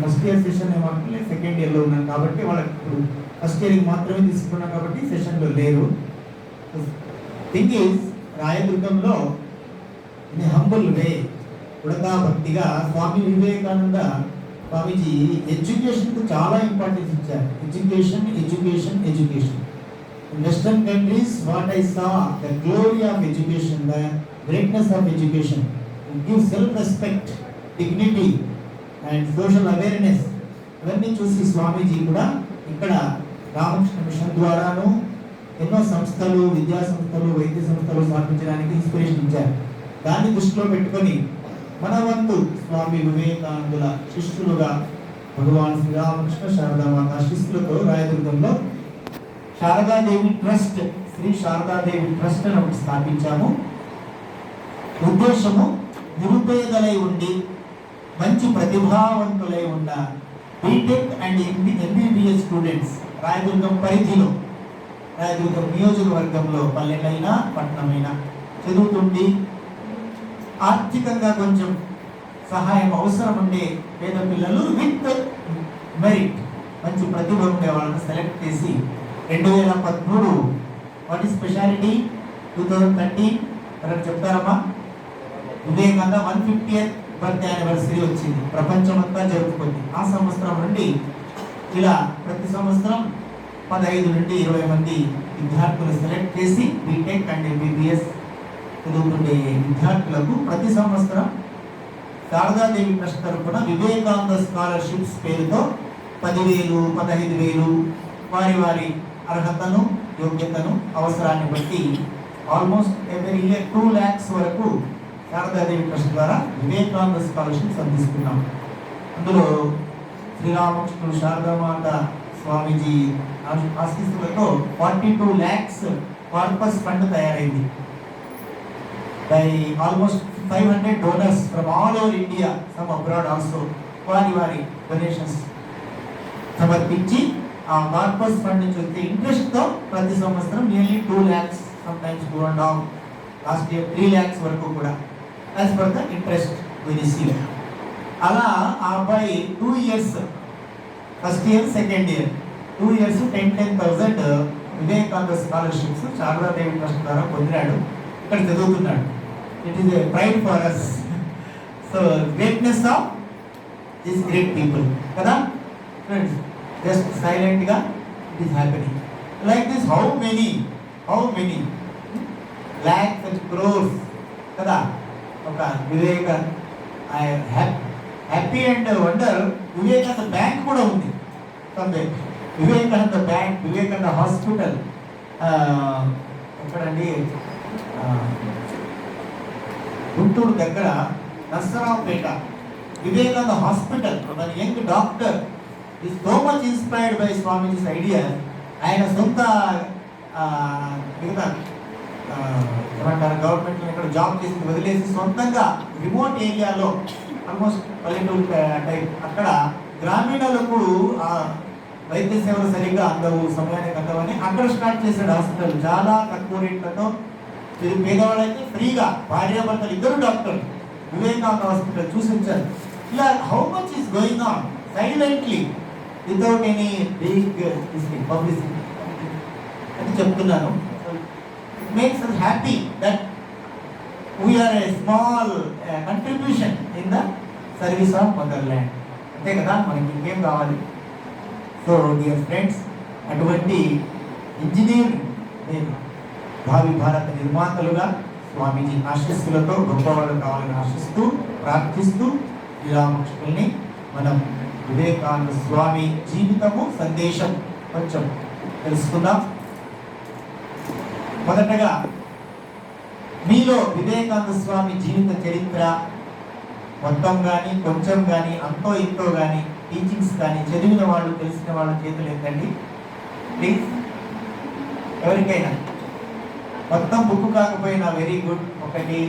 First year session ఏమంటే second ఇయర్లో ఉన్నాను కాబట్టి వాళ్ళకి ఇప్పుడు ఫస్ట్ ఇయర్కి మాత్రమే తీసుకున్నాం కాబట్టి సెషన్లో లేరు. థింగ్ ఈజ్ రాయదుర్గంలో ఇన్ హంబుల్ వే ఉడతా భక్తిగా స్వామి వివేకానంద స్వామీజీ ఎడ్యుకేషన్కు చాలా ఇంపార్టెన్స్ ఇచ్చారు. Education education education western countries what I saw the glory of education the greatness of education give self respect dignity and social awareness ఇవన్నీ చూసి స్వామీజీ కూడా ఇక్కడ రామకృష్ణ మిషన్ ద్వారాను ఎన్నో సంస్థలు విద్యా సంస్థలు వైద్య సంస్థలు స్థాపించడానికి ఇన్స్పిరేషన్ ఇచ్చారు. దాన్ని దృష్టిలో పెట్టుకొని మన వంతు స్వామి వివేకానందుల శిష్యులుగా భగవాన్ శ్రీరామకృష్ణ శారదామాత శిష్యులతో రాయదుర్గంలో శారదాదేవి ట్రస్ట్ శ్రీ శారదాదేవి ట్రస్ట్ అని ఒకటి స్థాపించాము. ఉద్దేశము నిరుపేదలై ఉండి మంచి ప్రతిభావంతులై ఉన్న BTech and MB MBBS students Rayadurgam పరిధిలో రాయదుర్గం నియోజకవర్గంలో పల్లెలైనా పట్టణమైనా చదువుతుండి ఆర్థికంగా కొంచెం సహాయం అవసరం ఉండే పేద పిల్లలు విత్ మెరిట్ మంచి ప్రతిభ ఉండే వాళ్ళని సెలెక్ట్ చేసి రెండు వేల పదమూడు వాటి స్పెషాలిటీ టూ థౌజండ్ థర్టీ ఎవరైనా చెప్తారమ్మా? కదా వన్ ఫిఫ్టీ బర్త్ యానివర్సరీ వచ్చింది. ప్రపంచమంతా జరుపుకుంది. ఆ సంవత్సరం నుండి ఇలా ప్రతి సంవత్సరం పదహైదు నుండి ఇరవై మంది విద్యార్థులు సెలెక్ట్ చేసి బీటెక్ అండ్ ఎంబీబీఎస్ చదువుకునే విద్యార్థులకు ప్రతి సంవత్సరం శారదాదేవి ట్రస్ట్ తరఫున వివేకానంద స్కాలర్షిప్స్ పేరుతో పదివేలు పదహైదు వేలు వారి వారి అర్హతను యోగ్యతను అవసరాన్ని బట్టి almost every year two lakhs వరకు శారదాదేవి ట్రస్ట్ ద్వారా వివేకానంద స్కాలర్షిప్స్ అందిస్తున్నాం. అందులో శ్రీరామకృష్ణుడు శారదామాత స్వామీజీ ఆశీస్సులతో forty two lakhs corpus fund తయారైంది. By almost five hundred donors from all over India some abroad also వారి వారి డొనేషన్స్ సమర్పించి ఆ కార్పస్ ఫండ్ నుంచి వచ్చే ఇంట్రెస్ట్తో ప్రతి సంవత్సరం nearly two lakhs some times two and half last year three lakhs వరకు కూడా. As per the interest we receive అలా ఆ అబ్బాయి two years first year second year two years ten ten thousand Vivekananda scholarships Saradadevi trust ద్వారా పొందినాడు. ఇక్కడ చదువుతున్నాడు. It is a pride for us so greatness of this great people కదా? Friends just సైలెంట్గా it is happening like this how many how many lakhs and crores కదా? ఒక Viveka happy and wonder Vivekananda bank కూడా ఉంది. సందేహ్ Vivekananda bank Vivekananda hospital ఎక్కడండి? గుంటూరు దగ్గర Narasaraopet Vivekananda hospital. మన యంగ్ డాక్టర్ ఈ so much inspired by Swamiji's idea ఆయన సొంత మిగతా తెలంగాణ ఏమంటారు గవర్నమెంట్ ఇక్కడ జాబ్ చేసి వదిలేసి సొంతంగా రిమోట్ ఏరియాలో ఆల్మోస్ట్ పల్లెటూరు టైప్ అక్కడ గ్రామీణులకు ఆ వైద్య సేవలు సరిగ్గా అందవు సమయానికి అందవని అక్కడ స్టార్ట్ చేశాడు హాస్పిటల్. చాలా తక్కువ రేట్లతో పేదవాళ్ళైతే ఫ్రీగా భార్యాభర్తలు ఇద్దరు డాక్టర్ వివేకానంద హాస్పిటల్ చూసి ఇలా how much is going on silently without any big publicity అని చెప్తున్నాను. Makes us happy that we are a small contribution in the service of mother land అంతే కదా? మనకి ఇంకేం కావాలి? సో డియర్ ఫ్రెండ్స్ అటువంటి ఇంజనీర్ నేను భావి భారత నిర్మాతలుగా స్వామీజీ ఆశీస్సులతో గొప్పవాళ్ళు కావాలని ఆశిస్తూ ప్రార్థిస్తూ శ్రీరామకృష్ణుల్ని మనం వివేకానంద స్వామి జీవితము సందేశం కొంచెం తెలుసుకుందాం. మొదటగా మీలో వివేకానంద స్వామి జీవిత చరిత్ర మొత్తం కానీ కొంచెం కానీ అంతో ఇంతో కానీ టీచింగ్స్ కానీ చదివిన వాళ్ళు తెలిసిన వాళ్ళ చేతులు ఎత్తండి. ప్లీజ్ ఎవరికైనా. మొత్తం బుక్ కాకపోయినా వెరీ గుడ్ ఒకటి